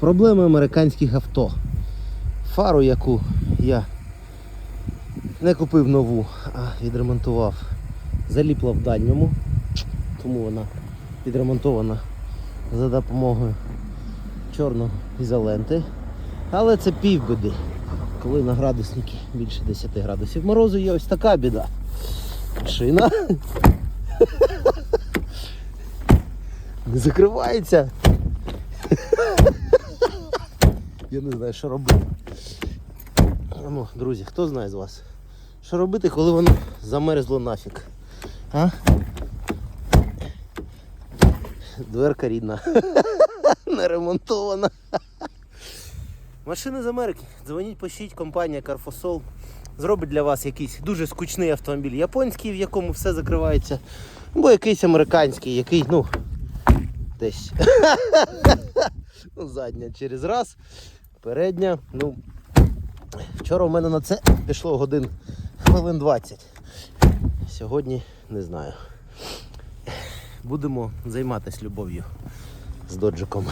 Проблеми американських авто. Фару, яку я не купив нову, а відремонтував, заліпла в дальньому, тому вона відремонтована за допомогою чорної ізоленти. Але це півбіди. Коли на градусники більше 10 градусів морозу є ось така біда. Шина не закривається. Я не знаю, що робити. Ну, друзі, хто знає з вас? Що робити, коли воно замерзло нафіг? А? Дверка рідна. Не ремонтована. Машини з Америки. Дзвоніть, пишіть, компанія Carfosol зробить для вас якийсь дуже скучний автомобіль японський, в якому все закривається. Або якийсь американський, який, ну, десь. ну, задня через раз, передня. Ну, вчора у мене на це пішло годин хвилин 20. Сьогодні не знаю. Будемо займатися любов'ю з доджиком.